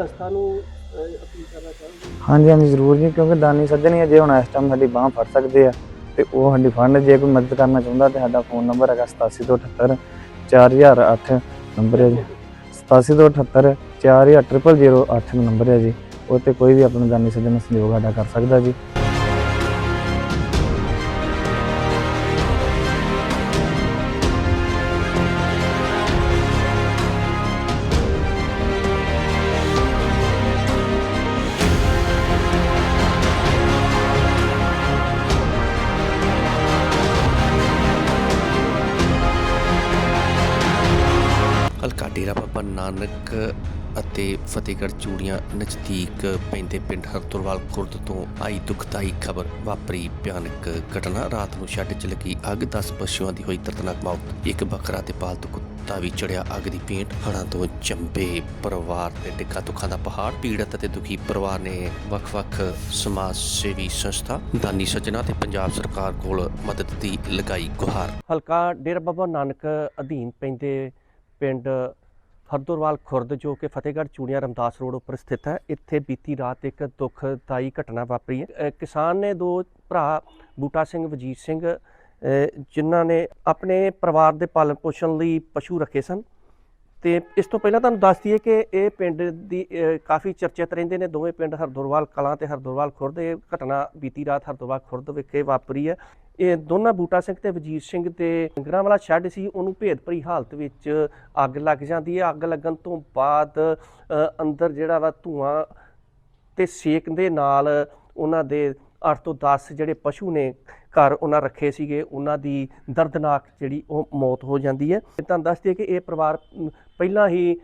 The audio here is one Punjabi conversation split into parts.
ਸੰਸਥਾ ਨੂੰ ਅਪੀਲ ਕਰਨਾ ਚਾਹੋਗੇ? ਹਾਂਜੀ ਹਾਂਜੀ ਜ਼ਰੂਰ ਜੀ ਕਿਉਂਕਿ ਦਾਨੀ ਸੱਜਣ ਹੀ ਆ, ਜੇ ਹੁਣ ਇਸ ਟਾਈਮ ਸਾਡੀ ਬਾਹ ਫੜ ਸਕਦੇ ਆ ਤੇ ਉਹ ਸਾਡੀ ਫੰਡ ਜੇ ਕੋਈ ਮਦਦ ਕਰਨਾ ਚਾਹੁੰਦਾ ਤੇ ਸਾਡਾ ਫੋਨ ਨੰਬਰ ਹੈਗਾ 8778 4008 ਨੰਬਰ ਹੈ ਜੀ। 8778 4008 ਨੰਬਰ ਹੈ ਜੀ। ਉਹ ਤੇ ਕੋਈ ਵੀ ਆਪਣਾ ਦਾਨੀ ਸੱਜਣ ਨਾਲ ਸਹਿਯੋਗ ਸਾਡਾ ਕਰ ਸਕਦਾ ਜੀ। ਡੇਰਾ ਬਾਬਾ ਨਾਨਕ ਅਤੇ ਫਤਿਹਗੜ੍ਹ ਚੂੜੀਆਂ ਨਜ਼ਦੀਕ ਪੈਂਦੇ ਪਿੰਡ ਹਰਦੁਰਵਾਲ ਖੁਰਦ ਤੋਂ ਆਈ ਦੁਖਦਾਈ ਖਬਰ ਵਾਪਰੀ ਭਿਆਨਕ ਘਟਨਾ। ਰਾਤ ਨੂੰ ਸ਼ੈੱਡ 'ਚ ਲੱਗੀ ਅੱਗ 10 ਪਸ਼ੂਆਂ ਦੀ ਹੋਈ ਦਰਦਨਾਕ ਮੌਤ, ਇੱਕ ਬੱਕਰਾ ਤੇ ਪਾਲਤੂ ਕੁੱਤਾ ਵੀ ਚੜਿਆ ਅੱਗ ਦੀ ਪੇਂਟ। ਹੜਾਂ ਤੋਂ ਚੰਬੇ ਪਰਿਵਾਰ ਤੇ ਡਿੱਗਾ ਦੁੱਖਾਂ ਦਾ ਪਹਾੜ, ਪੀੜਤ ਅਤੇ ਦੁਖੀ ਪਰਿਵਾਰ ਨੇ ਵੱਖ-ਵੱਖ ਸਮਾਜ ਸੇਵੀ ਸੰਸਥਾ, ਦਾਨੀ ਸੱਜਣਾ ਤੇ ਪੰਜਾਬ ਸਰਕਾਰ ਕੋਲ ਮਦਦ ਦੀ ਲਗਾਈ ਗੁਹਾਰ। ਹਲਕਾ ਡੇਰਾ ਬਾਬਾ ਨਾਨਕ ਅਧੀਨ ਪੈਂਦੇ ਪਿੰਡ ਹਰਦੁਰਵਾਲ ਖੁਰਦ, ਜੋ ਕਿ ਫਤਿਹਗੜ੍ਹ ਚੂੜੀਆਂ ਰਮਦਾਸ ਰੋਡ ਉੱਪਰ ਸਥਿਤ ਹੈ, ਇੱਥੇ ਬੀਤੀ ਰਾਤ ਇੱਕ ਦੁਖਦਾਈ ਘਟਨਾ ਵਾਪਰੀ ਹੈ। ਕਿਸਾਨ ਨੇ ਦੋ ਭਰਾ, ਬੂਟਾ ਸਿੰਘ ਵਜੀਤ ਸਿੰਘ ਜਿਨ੍ਹਾਂ ਨੇ ਆਪਣੇ ਪਰਿਵਾਰ ਦੇ ਪਾਲਣ ਪੋਸ਼ਣ ਲਈ ਪਸ਼ੂ ਰੱਖੇ ਸਨ। ਤੇ ਇਸ ਤੋਂ ਪਹਿਲਾਂ ਤੁਹਾਨੂੰ ਦੱਸ ਦਈਏ ਕਿ ਇਹ ਪਿੰਡ ਦੀ ਕਾਫੀ ਚਰਚਿਤ ਰਹਿੰਦੇ ਨੇ। ਦੋਵੇਂ ਪਿੰਡ ਹਰਦੁਰਵਾਲ ਕਲਾਂ ਤੇ ਹਰਦੁਰਵਾਲ ਖੁਰਦ, ਇਹ ਘਟਨਾ ਬੀਤੀ ਰਾਤ ਹਰਦੁਰਵਾਲ ਖੁਰਦ ਵਿਖੇ ਵਾਪਰੀ ਹੈ। ਇਹ ਦੋਨਾਂ ਬੂਟਾ ਸਿੰਘ ਤੇ ਵਜ਼ੀਰ ਸਿੰਘ ਤੇ ਡੰਗਰਾਂ ਵਾਲਾ ਸ਼ੈੱਡ ਸੀ। ਉਹਨੂੰ ਭੇਦ ਭਰੀ ਹਾਲਤ ਵਿੱਚ ਅੱਗ ਲੱਗ ਜਾਂਦੀ ਹੈ। ਅੱਗ ਲੱਗਣ ਤੋਂ ਬਾਅਦ ਅੰਦਰ ਜਿਹੜਾ ਵਾ ਧੂਆਂ ਤੇ ਸੇਕ ਦੇ ਨਾਲ ਉਹਨਾਂ ਦੇ 8 ਤੋਂ 10 ਜਿਹੜੇ ਪਸ਼ੂ ਨੇ ਘਰ ਉਹਨਾਂ ਰੱਖੇ ਸੀਗੇ, ਉਹਨਾਂ ਦੀ ਦਰਦਨਾਕ ਜਿਹੜੀ ਉਹ ਮੌਤ ਹੋ ਜਾਂਦੀ ਹੈ। ਤੁਹਾਨੂੰ ਦੱਸ ਦਈਏ ਕਿ ਇਹ ਪਰਿਵਾਰ ਪਹਿਲਾਂ ਹੀ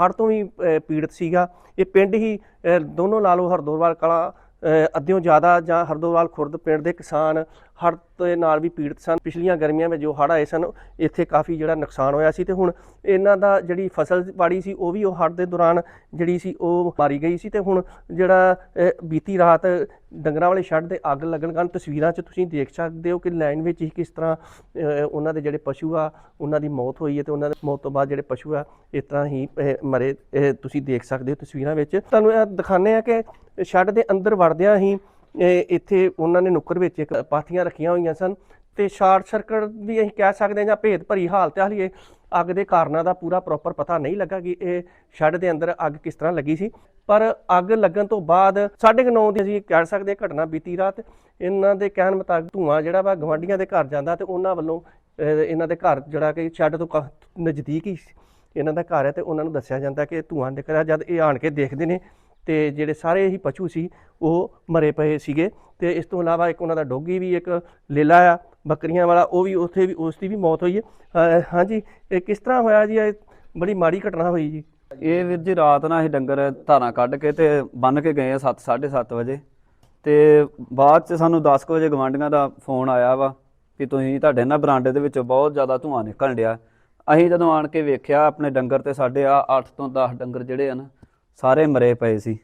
ਹੜ ਤੋਂ ਵੀ ਪੀੜਤ ਸੀਗਾ। ਇਹ ਪਿੰਡ ਹੀ ਦੋਨੋਂ ਲਾ ਲਓ ਹਰਦੋਰਵਾਲ ਕਲਾ ਅੱਧਿਓਂ ਜ਼ਿਆਦਾ ਜਾਂ ਹਰਦੋਵਾਲ ਖੁਰਦ ਪਿੰਡ ਦੇ ਕਿਸਾਨ ਹੜ੍ਹ ਦੇ ਨਾਲ ਵੀ ਪੀੜਤ ਸਨ। ਪਿਛਲੀਆਂ ਗਰਮੀਆਂ ਵਿੱਚ ਜੋ ਹੜ੍ਹ ਆਏ ਸਨ, ਇੱਥੇ ਕਾਫੀ ਜਿਹੜਾ ਨੁਕਸਾਨ ਹੋਇਆ ਸੀ ਤੇ ਹੁਣ ਇਹਨਾਂ ਦਾ ਜਿਹੜੀ ਫਸਲ ਬਾੜੀ ਸੀ, ਉਹ ਵੀ ਉਹ ਹੜ੍ਹ ਦੇ ਦੌਰਾਨ ਜਿਹੜੀ ਸੀ, ਉਹ ਮਾਰੀ ਗਈ ਸੀ ਤੇ ਹੁਣ ਜਿਹੜਾ ਬੀਤੀ ਰਾਤ ਡੰਗਰਾਂ ਵਾਲੇ ਛੱਡ ਦੇ ਅੱਗ ਲੱਗਣ ਕਾਰਨ ਤਸਵੀਰਾਂ 'ਚ ਤੁਸੀਂ ਦੇਖ ਸਕਦੇ ਹੋ ਕਿ ਲਾਈਨ ਵਿੱਚ ਹੀ ਕਿਸ ਤਰ੍ਹਾਂ ਉਹਨਾਂ ਦੇ ਜਿਹੜੇ ਪਸ਼ੂ ਆ, ਉਹਨਾਂ ਦੀ ਮੌਤ ਹੋਈ ਹੈ ਤੇ ਉਹਨਾਂ ਦੇ ਮੌਤ ਤੋਂ ਬਾਅਦ ਜਿਹੜੇ ਪਸ਼ੂ ਆ, ਇਸ ਤਰ੍ਹਾਂ ਹੀ ਮਰੇ ਤੁਸੀਂ ਦੇਖ ਸਕਦੇ ਹੋ ਤਸਵੀਰਾਂ ਵਿੱਚ। ਤੁਹਾਨੂੰ ਇਹ ਦਿਖਾਉਂਦੇ ਆ ਕਿ ਸ਼ੈੱਡ ਦੇ ਅੰਦਰ ਵੜਦਿਆਂ ਹੀ ਇੱਥੇ ਉਹਨਾਂ ਨੇ ਨੁੱਕਰ ਵਿੱਚ ਇੱਕ ਪਾਥੀਆਂ ਰੱਖੀਆਂ ਹੋਈਆਂ ਸਨ ਤੇ ਸ਼ਾਰਟ ਸਰਕਟ ਵੀ ਅਸੀਂ ਕਹਿ ਸਕਦੇ ਹਾਂ ਜਾਂ ਭੇਦ ਭਰੀ ਹਾਲਤ ਹਾਲੀਏ ਅੱਗ ਦੇ ਕਾਰਨਾਂ ਦਾ ਪੂਰਾ ਪ੍ਰੋਪਰ ਪਤਾ ਨਹੀਂ ਲੱਗਾ ਕਿ ਇਹ ਸ਼ੈੱਡ ਦੇ ਅੰਦਰ ਅੱਗ ਕਿਸ ਤਰ੍ਹਾਂ ਲੱਗੀ ਸੀ। ਪਰ ਅੱਗ ਲੱਗਣ ਤੋਂ ਬਾਅਦ 9:30 ਦੀ ਅਸੀਂ ਕਹਿ ਸਕਦੇ ਘਟਨਾ ਬੀਤੀ ਰਾਤ, ਇਹਨਾਂ ਦੇ ਕਹਿਣ ਮੁਤਾਬਕ ਧੂਆਂ ਜਿਹੜਾ ਵਾ ਗਵਾਂਢੀਆਂ ਦੇ ਘਰ ਜਾਂਦਾ ਤੇ ਉਹਨਾਂ ਵੱਲੋਂ ਇਹਨਾਂ ਦੇ ਘਰ ਜਿਹੜਾ ਕਿ ਸ਼ੈੱਡ ਤੋਂ ਕਾਫੀ ਨਜ਼ਦੀਕ ਹੀ ਇਹਨਾਂ ਦਾ ਘਰ ਹੈ ਤੇ ਉਹਨਾਂ ਨੂੰ ਦੱਸਿਆ ਜਾਂਦਾ ਕਿ ਧੂਆਂ ਨਿਕਲਿਆ ਜਦ ਇਹ ਆਣ ਕੇ ਦੇਖਦੇ ਨੇ ਤੇ ਜਿਹੜੇ ਸਾਰੇ ਹੀ ਪਸ਼ੂ ਸੀ, ਉਹ ਮਰੇ ਪਏ ਸੀਗੇ। ਤੇ ਇਸ ਤੋਂ ਇਲਾਵਾ ਇੱਕ ਉਹਨਾਂ ਦਾ ਡੋਗੀ ਵੀ ਇੱਕ ਲੇਲਾ ਆ, ਬੱਕਰੀਆਂ ਵਾਲਾ, ਉਹ ਵੀ ਉੱਥੇ ਵੀ, ਉਸ ਦੀ ਵੀ ਮੌਤ ਹੋਈ ਹੈ। ਹਾਂਜੀ, ਇਹ ਕਿਸ ਤਰ੍ਹਾਂ ਹੋਇਆ ਜੀ? ਇਹ ਬੜੀ ਮਾੜੀ ਘਟਨਾ ਹੋਈ ਜੀ। ਇਹ ਵੀਰ ਜੀ ਰਾਤ ਨਾਲ ਅਸੀਂ ਡੰਗਰ ਧਾਰਾਂ ਕੱਢ ਕੇ ਤੇ ਬੰਨ ਕੇ ਗਏ ਆ 7 7:30 ਵਜੇ। ਤੇ ਬਾਅਦ ਚ ਸਾਨੂੰ 10 ਕੁ ਵਜੇ ਗਵਾਂਢੀਆਂ ਦਾ ਫੋਨ ਆਇਆ ਵਾ ਕਿ ਤੁਸੀਂ ਤੁਹਾਡੇ ਨਾ ਬਰਾਂਡੇ ਦੇ ਵਿੱਚੋਂ ਬਹੁਤ ਜ਼ਿਆਦਾ ਧੂਆਂ ਨਿਕਲਣ ਡਿਆ। ਅਸੀਂ ਜਦੋਂ ਆਣ ਕੇ ਵੇਖਿਆ, ਆਪਣੇ ਡੰਗਰ ਤੇ ਸਾਡੇ ਆ 8 ਤੋਂ 10 ਡੰਗਰ ਜਿਹੜੇ ਆ ਨਾ ਸਾਰੇ ਮਰੇ ਪਏ ਸੀ।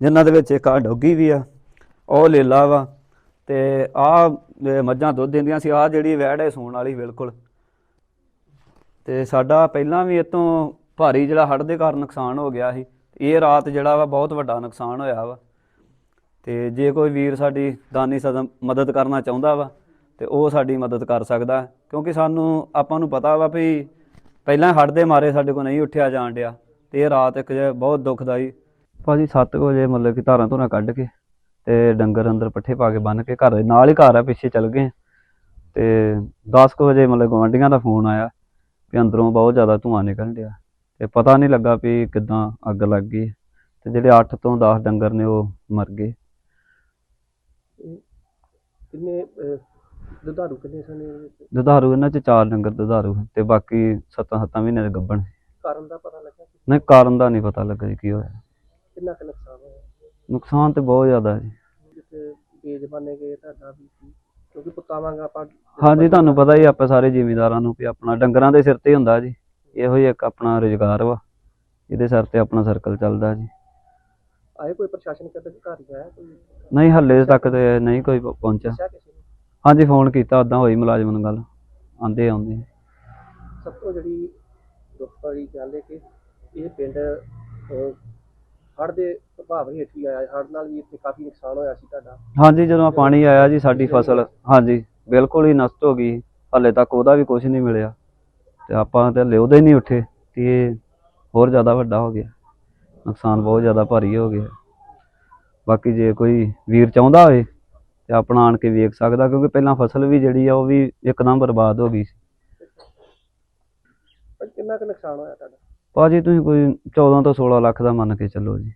ਜਿਨ੍ਹਾਂ ਦੇ ਵਿੱਚ ਇੱਕ ਆ ਡੋਗੀ ਵੀ ਆ, ਉਹ ਲੇਲਾ ਵਾ ਤੇ ਆ ਮੱਝਾਂ ਦੁੱਧ ਦਿੰਦੀਆਂ ਸੀ ਆ ਜਿਹੜੀ ਵੈੜ ਹੈ ਸੂਣ ਵਾਲੀ ਬਿਲਕੁਲ। ਤੇ ਸਾਡਾ ਪਹਿਲਾਂ ਵੀ ਇਤੋਂ ਭਾਰੀ ਜਿਹੜਾ ਹੜ੍ਹ ਦੇ ਕਾਰਨ ਨੁਕਸਾਨ ਹੋ ਗਿਆ ਸੀ, ਇਹ ਰਾਤ ਜਿਹੜਾ ਵਾ ਬਹੁਤ ਵੱਡਾ ਨੁਕਸਾਨ ਹੋਇਆ ਵਾ। ਤੇ ਜੇ ਕੋਈ ਵੀਰ ਸਾਡੀ ਦਾਨੀ ਸਦਮ ਮਦਦ ਕਰਨਾ ਚਾਹੁੰਦਾ ਵਾ, ਤੇ ਉਹ ਸਾਡੀ ਮਦਦ ਕਰ ਸਕਦਾ, ਕਿਉਂਕਿ ਸਾਨੂੰ ਆਪਾਂ ਨੂੰ ਪਤਾ ਵਾ ਵੀ ਪਹਿਲਾਂ ਹੜ੍ਹ ਦੇ ਮਾਰੇ ਸਾਡੇ ਕੋਲ ਨਹੀਂ ਉੱਠਿਆ ਜਾਣ ਡਿਆ। ਤੇ ਇਹ ਰਾਤ ਇੱਕ ਜੇ ਬਹੁਤ ਦੁਖਦਾਈ ਭਾਜੀ 7 ਵਜੇ ਮਤਲਬ ਕਿ ਧਾਰਾਂ ਧੁਰਾਂ ਕੱਢ ਕੇ ਤੇ ਡੰਗਰ ਅੰਦਰ ਪੱਠੇ ਪਾ ਕੇ ਬੰਨ ਕੇ ਘਰ ਦੇ ਨਾਲ ਹੀ ਘਰ ਆ ਪਿੱਛੇ ਚੱਲ ਗਏ। ਤੇ 10 ਕੁ ਵਜੇ ਮਤਲਬ ਗੁਆਂਢੀਆਂ ਦਾ ਫੋਨ ਆਇਆ ਵੀ ਅੰਦਰੋਂ ਬਹੁਤ ਜ਼ਿਆਦਾ ਧੂੰਆਂ ਨਿਕਲ ਡਿਆ। ਤੇ ਪਤਾ ਨਹੀਂ ਲੱਗਾ ਵੀ ਕਿੱਦਾਂ ਅੱਗ ਲੱਗ ਗਈ। ਤੇ ਜਿਹੜੇ 8 ਤੋਂ 10 ਡੰਗਰ ਨੇ ਉਹ ਮਰ ਗਏ। ਕਿੰਨੇ ਦੁਧਾਰੂ ਕਿੰਨੇ ਸਨ? ਦੁਧਾਰੂ ਇਹਨਾਂ ਚ ਚਾਰ ਡੰਗਰ ਦੁਧਾਰੂ ਤੇ ਬਾਕੀ 7-7 ਮਹੀਨੇ ਦੇ ਗੱਭਣ। ਕਾਰਨ ਦਾ ਪਤਾ ਲੱਗਾ ਕਿ ਨਹੀਂ ਕਾਰਨ ਦਾ ਨਹੀਂ ਪਤਾ ਲੱਗਾ ਜੀ ਕੀ ਹੋਇਆ। ਕਿੰਨਾ ਕੁ ਨੁਕਸਾਨ ਹੋਇਆ? ਨੁਕਸਾਨ ਤੇ ਬਹੁਤ ਜ਼ਿਆਦਾ ਜੀ। ਜਿੱਥੇ ਬੇਜ਼ਬਾਨੇ ਗਏ ਤੁਹਾਡਾ ਵੀ ਸੀ ਕਿਉਂਕਿ ਪੁੱਤਾਂ ਵਾਂਗ ਆਪਾਂ ਹਾਂਜੀ ਤੁਹਾਨੂੰ ਪਤਾ ਹੀ ਆਪਾਂ ਸਾਰੇ ਜ਼ਿਮੀਂਦਾਰਾਂ ਨੂੰ ਵੀ ਆਪਣਾ ਡੰਗਰਾਂ ਦੇ ਸਿਰ ਤੇ ਹੀ ਹੁੰਦਾ ਜੀ। ਇਹੋ ਹੀ ਇੱਕ ਆਪਣਾ ਰੁਜ਼ਗਾਰ ਵਾ ਇਹਦੇ ਸਿਰ ਤੇ ਆਪਣਾ ਸਰਕਲ ਚੱਲਦਾ ਜੀ। ਆਏ ਕੋਈ ਪ੍ਰਸ਼ਾਸਨ ਕੇ ਅਧਿਕਾਰੀ ਆਇਆ ਕੋਈ? ਨਹੀਂ ਹੱਲੇ ਤੱਕ ਤੇ ਨਹੀਂ ਕੋਈ ਪ- ਪਹੁੰਚਿਆ। ਦੱਸਿਆ ਕਿਸੇ ਨੇ? ਹਾਂਜੀ ਫੋਨ ਕੀਤਾ ਉਦਾਂ ਹੋਈ ਮੁਲਾਜ਼ਮ ਨਾਲ ਗੱਲ। ਆਂਦੇ ਆਉਂਦੇ। ਸਭ ਤੋਂ ਜਿਹੜੀ ਦੁੱਖ ਵਾਲੀ ਗੱਲ ਹੈ ਕਿ ਇਹ ਪਿੰਡ ਅਹ, ਦੇ ਪ੍ਰਭਾਵ ਹੇਠ ਹੀ ਆਇਆ ਹੜ੍ਹ ਨਾਲ ਵੀ ਇੱਥੇ ਕਾਫੀ ਨੁਕਸਾਨ ਹੋਇਆ ਸੀ ਤੁਹਾਡਾ। ਹਾਂਜੀ ਜਦੋਂ ਪਾਣੀ ਆਇਆ ਜੀ ਸਾਡੀ ਫਸਲ ਹਾਂਜੀ ਬਿਲਕੁਲ ਹੀ ਨਸ਼ਟ ਹੋ ਗਈ। ਹਲੇ ਤੱਕ ਉਹਦਾ ਵੀ ਕੁਝ ਨਹੀਂ ਮਿਲਿਆ। ਤੇ ਆਪਾਂ ਤੇ ਹਲੇ ਉਹਦੇ ਹੀ ਨਹੀਂ ਉੱਠੇ ਤੇ ਇਹ ਹੋਰ ਜ਼ਿਆਦਾ ਵੱਡਾ ਹੋ ਗਿਆ। ਨੁਕਸਾਨ ਬਹੁਤ ਜ਼ਿਆਦਾ ਭਾਰੀ ਹੋ ਗਿਆ। ਬਾਕੀ ਜੇ ਕੋਈ ਵੀਰ ਚਾਹੁੰਦਾ ਹੋਵੇ ਤੇ ਆਪਣਾ ਆਣ ਕੇ ਵੇਖ ਸਕਦਾ ਕਿਉਂਕਿ ਪਹਿਲਾਂ ਫਸਲ ਵੀ ਜਿਹੜੀ ਆ ਉਹ ਵੀ ਇੱਕਦਮ ਬਰਬਾਦ ਹੋ ਗਈ ਸੀ। ਪਰ ਕਿੰਨਾ ਕੁ ਨੁਕਸਾਨ ਹੋਇਆ ਤੁਹਾਡਾ? ਭਾਜੀ ਤੁਸੀਂ ਕੋਈ 14 ਤੋਂ 16 ਲੱਖ ਦਾ ਮੰਨ ਕੇ ਚੱਲੋ ਜੀ।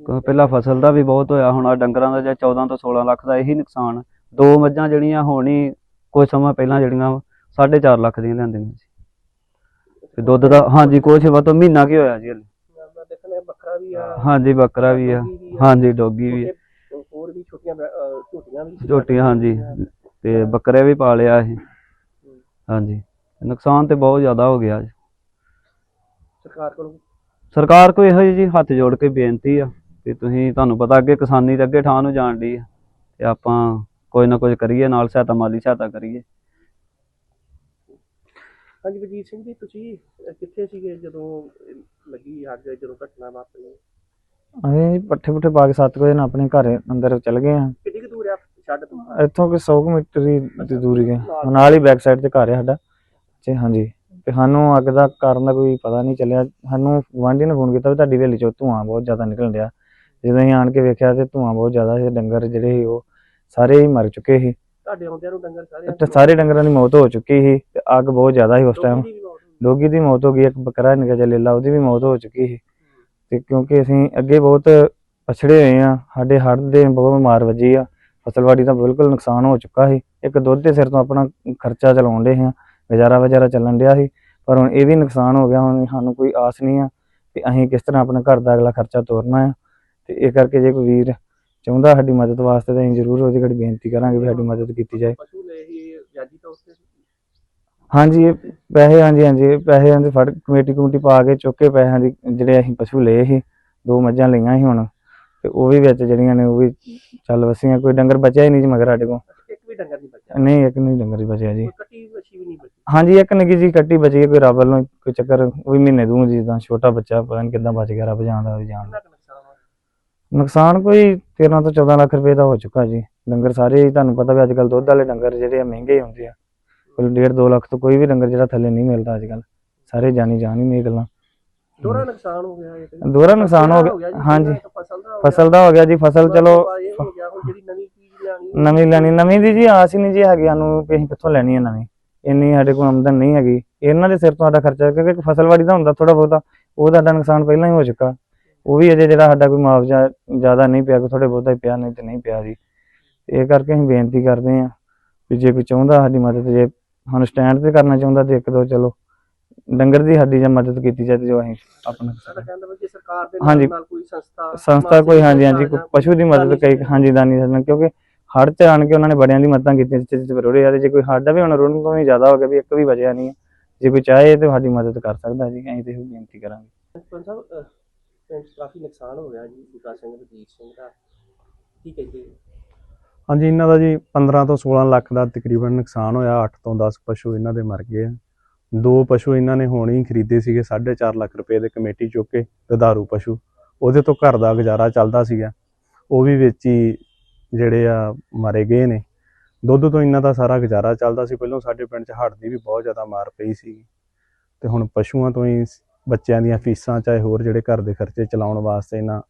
ਕਿਉਂਕਿ ਪਹਿਲਾਂ ਫਸਲ ਦਾ ਵੀ ਬਹੁਤ ਹੋਇਆ ਹੁਣ ਆ ਡੰਗਰਾਂ ਦਾ ਜਾਂ 14 ਤੋਂ 16 ਲੱਖ ਦਾ ਇਹੀ ਨੁਕਸਾਨ। ਦੋ ਮੱਝਾਂ ਜਿਹੜੀਆਂ ਹੋਣੀ ਕੁਝ ਸਮਾਂ ਪਹਿਲਾਂ ਜਿਹੜੀਆਂ 4.5 ਲੱਖ ਦੀਆਂ ਲਿਆਂਦੀਆਂ ਸੀ। ਤੇ ਦੁੱਧ ਦਾ ਹਾਂਜੀ ਕੁਛ ਵਾ ਤੋਂ ਮਹੀਨਾ ਕੀ ਹੋਇਆ ਜੀ ਹਲੇ। ਮੈਂ ਦੇਖਣਾ ਬੱਕਰਾ ਵੀ ਆ। ਹਾਂਜੀ ਬੱਕਰਾ ਵੀ ਆ। ਹਾਂਜੀ ਡੋਗੀ ਵੀ ਹੋਰ ਵੀ ਛੋਟੀਆਂ ਵੀ ਝੋਟੀਆਂ ਹਾਂਜੀ। ਤੇ ਬੱਕਰੇ ਵੀ ਪਾਲਿਆ ਇਹ। ਹਾਂਜੀ। ਨੁਕਸਾਨ ਤੇ ਬਹੁਤ ਜ਼ਿਆਦਾ ਹੋ ਗਿਆ। ਜੀ ਸਰਕਾਰ ਕੋਲੋਂ? ਸਰਕਾਰ ਕੋਈ ਇਹੋ ਜਿਹੀ ਜੀ ਹੱਥ ਜੋੜ ਕੇ ਬੇਨਤੀ ਆ ਕਿ ਤੁਸੀਂ ਤੁਹਾਨੂੰ ਪਤਾ ਅੱਗੇ ਕਿਸਾਨੀ ਦੇ ਅੱਗੇ ਠਾਂ ਨੂੰ ਜਾਣ ਦੀ ਆ ਤੇ ਆਪਾਂ ਕੋਈ ਨਾ ਕੁਝ ਕਰੀਏ ਨਾਲ ਸਹਾਇਤਾ ਮਾਲੀ ਸਹਾਇਤਾ ਕਰੀਏ। ਹਾਂਜੀ ਵਜੀਤ ਸਿੰਘ ਜੀ ਤੁਸੀਂ ਕਿੱਥੇ ਸੀਗੇ ਜਦੋਂ ਲੱਗੀ ਅੱਗ ਜਦੋਂ ਘਟਨਾ ਵਾਪਰੀ? ਅਸੀਂ ਪੱਠੇ ਪੁੱਠੇ ਪਾ ਕੇ 7 ਵਜੇ ਨਾਲ ਆਪਣੇ ਘਰ ਅੰਦਰ ਚਲ ਗਏ ਆ ਕਿੰਨੀ ਕੁ ਦੂਰ ਆ ਛੱਡ ਤੋਂ? ਇੱਥੋਂ ਕਿ 100 ਕੁ ਮੀਟਰ ਦੀ ਦੂਰੀ ਹੈ। ਨਾਲ ਹੀ ਬੈਕ ਸਾਈਡ ਤੇ ਘਰ ਹੈ ਸਾਡਾ। ਤੇ ਹਾਂਜੀ। ਤੇ ਸਾਨੂੰ ਅੱਗ ਦਾ ਕਾਰਨ ਦਾ ਕੋਈ ਪਤਾ ਨਹੀਂ ਚੱਲਿਆ। ਸਾਨੂੰ ਗੁਆਂਢੀ ਨੇ ਫੋਨ ਕੀਤਾ ਵੀ ਤੁਹਾਡੀ ਹਵੇਲੀ ਚੋਂ ਧੂਆਂ ਬਹੁਤ ਜ਼ਿਆਦਾ ਨਿਕਲਣ ਡਿਆ। ਜਦੋਂ ਅਸੀਂ ਆਣ ਕੇ ਵੇਖਿਆ ਤੇ ਧੂਆਂ ਬਹੁਤ ਜ਼ਿਆਦਾ ਸੀ ਡੰਗਰ ਜਿਹੜੇ ਸੀ ਉਹ ਸਾਰੇ ਹੀ ਮਰ ਚੁੱਕੇ ਸੀ। ਤੁਹਾਡੇ ਆਉਂਦਿਆਂ ਨੂੰ ਡੰਗਰ ਸਾਰੇ ਤੇ ਸਾਰੇ ਡੰਗਰਾਂ ਦੀ ਮੌਤ ਹੋ ਚੁੱਕੀ ਸੀ ਤੇ ਅੱਗ ਬਹੁਤ ਜ਼ਿਆਦਾ ਸੀ ਉਸ ਟਾਈਮ ਡੋਗੀ ਦੀ ਮੌਤ ਹੋ ਗਈ। ਇੱਕ ਬੱਕਰਾ ਨਿਕਾ ਜਲੇਲਾ ਉਹਦੀ ਵੀ ਮੌਤ ਹੋ ਚੁੱਕੀ ਸੀ। ਤੇ ਕਿਉਂਕਿ ਅਸੀਂ ਅੱਗੇ ਬਹੁਤ ਪਛੜੇ ਹੋਏ ਆ ਸਾਡੇ ਹੜ੍ਹ ਦੇ ਬਹੁਤ ਮਾਰ ਵੱਜੀ ਆ ਫਸਲਵਾੜੀ ਦਾ ਬਿਲਕੁਲ ਨੁਕਸਾਨ ਹੋ ਚੁੱਕਾ ਸੀ। ਇੱਕ ਦੁੱਧ ਦੇ ਸਿਰ ਤੋਂ ਆਪਣਾ ਖਰਚਾ ਚਲਾਉਣ ਦੇ ਹਾਂ। ਗੁਜ਼ਾਰਾ ਵਜਾਰਾ ਚੱਲਣ ਡਿਆ ਸੀ ਪਰ ਹੁਣ ਇਹ ਵੀ ਨੁਕਸਾਨ ਹੋ ਗਿਆ ਹੁਣ ਸਾਨੂੰ ਕੋਈ ਆਸ ਨਹੀਂ ਆ ਕਿ ਅਸੀਂ ਕਿਸ ਤਰ੍ਹਾਂ ਆਪਣੇ ਘਰ ਦਾ ਅਗਲਾ ਖਰਚਾ ਤੋਰਨਾ ਆ। ਤੇ ਇਹ ਕਰਕੇ ਜੇ ਕੋਈ ਵੀਰ ਚਾਹੁੰਦਾ ਸਾਡੀ ਮਦਦ ਵਾਸਤੇ ਤਾਂ ਅਸੀਂ ਜ਼ਰੂਰ ਉਹਦੀ ਘੜੀ ਬੇਨਤੀ ਕਰਾਂਗੇ ਵੀ ਸਾਡੀ ਮਦਦ ਕੀਤੀ ਜਾਏ। ਹਾਂਜੀ ਇਹ ਪੈਸੇ ਹਾਂਜੀ ਹਾਂਜੀ ਪੈਸੇ ਹਾਂਜੀ ਫੜ ਕਮੇਟੀ ਕਮੇਟੀ ਪਾ ਕੇ ਚੁੱਕ ਕੇ ਪੈਸਿਆਂ ਦੀ ਜਿਹੜੇ ਅਸੀਂ ਪਸ਼ੂ ਲਏ ਸੀ ਦੋ ਮੱਝਾਂ ਲਈਆਂ ਸੀ ਹੁਣ ਤੇ ਉਹ ਵੀ ਵਿੱਚ ਜਿਹੜੀਆਂ ਨੇ ਉਹ ਵੀ ਚੱਲ ਵਸੀਆਂ ਕੋਈ ਡੰਗਰ ਬਚਿਆ ਹੀ ਨਹੀਂ ਜੀ ਮਗਰ ਸਾਡੇ ਕੋਲ। ਵੀ ਡੰਗਰ ਨਹੀਂ ਬਚਿਆ? ਨਹੀਂ ਇੱਕ ਨਹੀਂ ਡੰਗਰ ਹੀ ਬਚਿਆ ਜੀ। ਕੋਈ ਕੱਟੀ ਵੱਛੀ ਵੀ ਨਹੀਂ ਬਚੀ? ਹਾਂਜੀ ਇੱਕ ਨਿੱਕੀ ਜੀ ਕੱਟੀ ਬਚੀ ਹੈ ਕੋਈ ਰੱਬ ਵੱਲੋਂ ਕੋਈ ਚੱਕਰ ਉਹ ਵੀ ਮਹੀਨੇ ਦੂੰ ਜੀ ਦਾ ਛੋਟਾ ਬੱਚਾ ਪਤਾ ਨਹੀਂ ਕਿੱਦਾਂ ਬਚ ਗਿਆ ਰੱਬ ਜਾਣਦਾ ਵੀ ਜਾਣਦਾ। ਕਿੰਨਾ ਕੁ ਨੁਕਸਾਨ ਹੋਇਆ? ਨੁਕਸਾਨ ਕੋਈ 13 ਤੋਂ 14 ਲੱਖ ਰੁਪਏ ਦਾ ਹੋ ਚੁੱਕਾ ਜੀ। ਡੰਗਰ ਸਾਰੇ ਤੁਹਾਨੂੰ ਪਤਾ ਵੀ ਅੱਜ ਕੱਲ ਦੁੱਧ ਵਾਲੇ ਡੰਗਰ ਜਿਹੜੇ ਆ ਮਹਿੰਗੇ ਹੁੰਦੇ ਆ। ਕੋਈ 1.5 2 ਲੱਖ ਤੋਂ ਕੋਈ ਵੀ ਡੰਗਰ ਜਿਹੜਾ ਥੱਲੇ ਨਹੀਂ ਮਿਲਦਾ ਅੱਜ ਕੱਲ ਸਾਰੇ ਜਾਣੀ ਜਾਣ ਹੀ ਨਹੀਂ ਗੱਲਾਂ। ਦੋਹਰਾ ਨੁਕਸਾਨ ਹੋ ਗਿਆ ਇਹ ਤੇ। ਦੋਹਰਾ ਨੁਕਸਾਨ ਹੋ ਗਿਆ ਹਾਂਜੀ। ਫਸਲ ਦਾ ਹੋ ਗਿਆ, ਫਸਲ ਦਾ ਹੋ ਗਿਆ ਜੀ ਫਸਲ ਚਲੋ ਇਹ ਹੋ ਗਿਆ ਹੁਣ ਜਿਹੜੀ ਨਵੀਂ ਚੀਜ਼ ਲਿਆਣੀ ਨਵੀਂ ਲੈਣੀ ਨਵੀਂ ਦੀ ਜੀ ਆਸ ਹੀ ਨਹੀਂ ਜੀ ਹੈਗੀ ਸਾਨੂੰ ਕਿ ਅਸੀਂ ਕਿੱਥੋਂ ਲੈਣੀ ਹੈ ਨਵੀਂ। ਇੰਨੀ ਸਾਡੇ ਕੋਲ ਆਮਦਨ ਨਹੀਂ ਹੈਗੀ। ਇਹਨਾਂ ਦੇ ਸਿਰ ਤੋਂ ਸਾਡਾ ਖਰਚਾ ਕਿਉਂਕਿ ਇੱਕ ਫਸਲਵਾੜੀ ਦਾ ਹੁੰਦਾ ਥੋੜਾ ਬਹੁਤਾ ਉਹ ਸਾਡਾ ਨੁਕਸਾਨ ਪਹਿਲਾਂ ਹੀ ਹੋ ਚੁੱਕਾ। ਉਹ ਵੀ ਅਜੇ ਜਿਹੜਾ ਸਾਡਾ ਕੋਈ ਮੁਆਵਜ਼ਾ ਜ਼ਿਆਦਾ ਨਹੀਂ ਪਿਆ ਕੋਈ ਥੋੜੇ ਬਹੁਤਾ ਹੀ ਪਿਆ ਨਹੀਂ ਤੇ ਨਹੀਂ ਪਿਆ ਜੀ। ਇਹ ਕਰਕੇ ਅਸੀਂ ਬੇਨਤੀ ਕਰਦੇ ਹਾਂ ਵੀ ਜੇ ਕੋਈ ਚਾਹੁੰਦਾ ਸਾਡੀ ਮਦਦ ਜੇ ਸਾਨੂੰ ਸਟੈਂਡ ਤੇ ਕਰਨਾ ਚਾਹੁੰਦਾ ਤੇ ਇੱਕ ਦੋ ਚਲੋ ਡੰਗਰ ਦੀ ਸਾਡੀ ਜੇ ਮਦਦ ਕੀਤੀ ਜਾਏ ਜੋ ਅਸੀਂ ਆਪਣਾ ਸਰਕਾਰ ਦੇ। ਨਾਲ ਕੋਈ ਸੰਸਥਾ ਸੰਸਥਾ ਕੋਈ ਹਾਂਜੀ ਹਾਂਜੀ ਪਸ਼ੂ ਦੀ ਮਦਦ ਕਈ ਹਾਂਜੀ ਦਾਨੀ ਕਿਉਂਕਿ ਹੜ੍ਹ ਚ ਆਣ ਕੇ ਉਹਨਾਂ ਨੇ ਬੜਿਆਂ ਦੀ ਮਦਦਾਂ ਕੀਤੀਆਂ ਜਿੱਥੇ ਜਿੱਥੇ ਰੋੜੇ ਆ ਤੇ ਜੇ ਕੋਈ ਸਾਡਾ ਵੀ ਹੁਣ ਰੋਣ ਤੋਂ ਵੀ ਜ਼ਿਆਦਾ ਹੋ ਗਿਆ ਵੀ ਇੱਕ ਵੀ ਬਚਿਆ ਨਹੀਂ। ਜੇ ਕੋਈ ਚਾਹੇ ਤੇ ਸਾਡੀ ਮਦਦ ਕਰ ਸਕਦਾ ਜੀ ਅਸੀਂ ਤੇ ਇਹ ਬੇਨਤੀ ਕਰਾਂਗੇ। ਸਰਪੰਚ ਸਾਹਿਬ ਪਿੰਡ 'ਚ ਕਾਫੀ ਨੁਕਸਾਨ ਹੋ ਗਿਆ ਜੀ ਬੂਟਾ ਸਿੰਘ ਵਜੀਤ ਸਿੰਘ ਦਾ। ਕੀ ਕਹਿੰਦੇ ਹਾਂਜੀ ਇਹਨਾਂ ਦਾ ਜੀ 15 ਤੋਂ 16 ਲੱਖ ਦਾ ਤਕਰੀਬਨ ਨੁਕਸਾਨ ਹੋਇਆ। 8 ਤੋਂ 10 ਪਸ਼ੂ ਇਹਨਾਂ ਦੇ ਮਰ ਗਏ ਆ। ਦੋ ਪਸ਼ੂ ਇਹਨਾਂ ਨੇ ਹੁਣ ਹੀ ਖਰੀਦੇ ਸੀਗੇ 4.5 ਲੱਖ ਰੁਪਏ ਦੇ ਕਮੇਟੀ ਚੁੱਕ ਕੇ ਦੁਧਾਰੂ ਪਸ਼ੂ। ਉਹਦੇ ਤੋਂ ਘਰ ਦਾ ਗੁਜ਼ਾਰਾ ਚੱਲਦਾ ਸੀਗਾ। ਉਹ ਵੀ ਵਿੱਚ ਹੀ ਜਿਹੜੇ ਆ ਮਾਰੇ ਗਏ ਨੇ। ਦੁੱਧ ਤੋਂ ਇਹਨਾਂ ਦਾ ਸਾਰਾ ਗੁਜ਼ਾਰਾ ਚੱਲਦਾ ਸੀ। ਪਹਿਲਾਂ ਸਾਡੇ ਪਿੰਡ 'ਚ ਹੜ੍ਹ ਦੀ ਵੀ ਬਹੁਤ ਜ਼ਿਆਦਾ ਮਾਰ ਪਈ ਸੀ। ਤੇ ਹੁਣ ਪਸ਼ੂਆਂ ਤੋਂ ਹੀ ਬੱਚਿਆਂ ਦੀਆਂ ਫੀਸਾਂ ਚਾਹੇ ਹੋਰ ਜਿਹੜੇ ਘਰ ਦੇ ਖਰਚੇ ਚਲਾਉਣ ਵਾਸਤੇ ਇਹਨਾਂ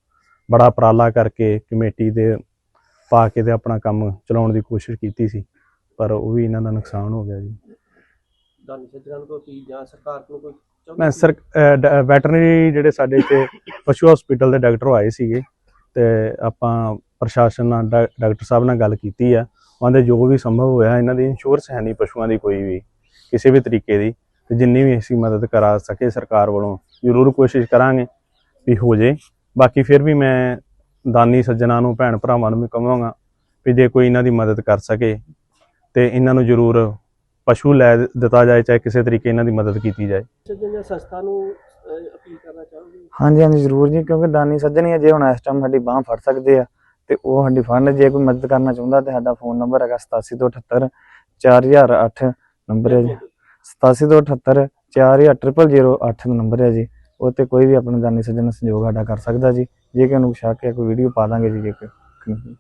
ਬੜਾ ਉਪਰਾਲਾ ਕਰਕੇ ਕਮੇਟੀ ਦੇ ਪਾ ਕੇ ਤੇ ਆਪਣਾ ਕੰਮ ਚਲਾਉਣ ਦੀ ਕੋਸ਼ਿਸ਼ ਕੀਤੀ ਸੀ। ਪਰ ਉਹ ਵੀ ਇਹਨਾਂ ਦਾ ਨੁਕਸਾਨ ਹੋ ਗਿਆ ਜੀ। ਦਾਨੀ ਸੱਜਣਾ ਨੂੰ ਕੋਈ ਜਾਂ ਸਰਕਾਰ ਨੂੰ ਕੋਈ ਚਾਹੁੰਦੇ ਮੈਂ? ਸਰ ਵੈਟਰਨਰੀ ਜਿਹੜੇ ਸਾਡੇ ਇੱਥੇ ਪਸ਼ੂ ਹਸਪੀਟਲ ਦੇ ਡਾਕਟਰ ਆਏ ਸੀਗੇ। ਤੇ ਆਪਾਂ ਪ੍ਰਸ਼ਾਸਨ ਨਾਲ ਡਾਕਟਰ ਸਾਹਿਬ ਨਾਲ ਗੱਲ ਕੀਤੀ ਆ। ਉਹਦੇ ਜੋ ਵੀ ਸੰਭਵ ਹੋਇਆ ਇਹਨਾਂ ਦੀ ਇੰਸ਼ੋਰੈਂਸ ਹੈ ਨਹੀਂ ਪਸ਼ੂਆਂ ਦੀ ਕੋਈ ਵੀ ਕਿਸੇ ਵੀ ਤਰੀਕੇ ਦੀ। ਤੇ ਜਿੰਨੀ ਵੀ ਅਸੀਂ ਮਦਦ ਕਰਾ ਸਕੇ ਸਰਕਾਰ ਵੱਲੋਂ ਜ਼ਰੂਰ ਕੋਸ਼ਿਸ਼ ਕਰਾਂਗੇ ਵੀ ਹੋ ਜੇ। ਬਾਕੀ ਫਿਰ ਵੀ ਮੈਂ ਦਾਨੀ ਸੱਜਣਾ ਨੂੰ ਭੈਣ ਭਰਾਵਾਂ ਨੂੰ ਵੀ ਕਹਾਂਗਾ ਵੀ ਜੇ ਕੋਈ ਇਹਨਾਂ ਦੀ ਮਦਦ ਕਰ ਸਕੇ ਤੇ ਇਹਨਾਂ ਨੂੰ ਜ਼ਰੂਰ ਪਸ਼ੂ ਲੈ ਦਿੱਤਾ ਜਾਏ ਚਾਹੇ ਕਿਸੇ ਤਰੀਕੇ ਇਹਨਾਂ ਦੀ ਮਦਦ ਕੀਤੀ ਜਾਏ। ਸੱਜਣ ਜਾਂ ਸੰਸਥਾ ਨੂੰ ਅਹ, ਅਪੀਲ ਕਰਨਾ ਚਾਹੋਗੇ? ਹਾਂਜੀ ਹਾਂਜੀ ਜ਼ਰੂਰ ਜੀ ਕਿਉਂਕਿ ਦਾਨੀ ਸੱਜਣ ਹੀ ਹੁਣ ਇਸ ਟਾਈਮ ਸਾਡੀ ਬਾਹ ਫੜ ਸਕਦੇ ਆ। ਤੇ ਉਹ ਸਾਡੀ ਫੰਡ ਜੇ ਕੋਈ ਮਦਦ ਕਰਨਾ ਚਾਹੁੰਦਾ ਤੇ ਸਾਡਾ ਫੋਨ ਨੰਬਰ ਹੈਗਾ 8778 4008 ਨੰਬਰ ਹੈ ਜੀ। 8778 4008 ਨੰਬਰ ਹੈ ਜੀ। ਉਹ ਤੇ ਕੋਈ ਵੀ ਆਪਣੇ ਦਾਨੀ ਸੱਜਣ ਸਹਿਯੋਗ ਸਾਡਾ ਕਰ ਸਕਦਾ ਜੀ। ਜੇ ਕਿਸੇ ਨੂੰ ਸ਼ੱਕ ਹੈ, ਕੋਈ ਵੀਡੀਓ ਪਾ ਦਾਂਗੇ ਜੀ, ਜੇ ਕੋਈ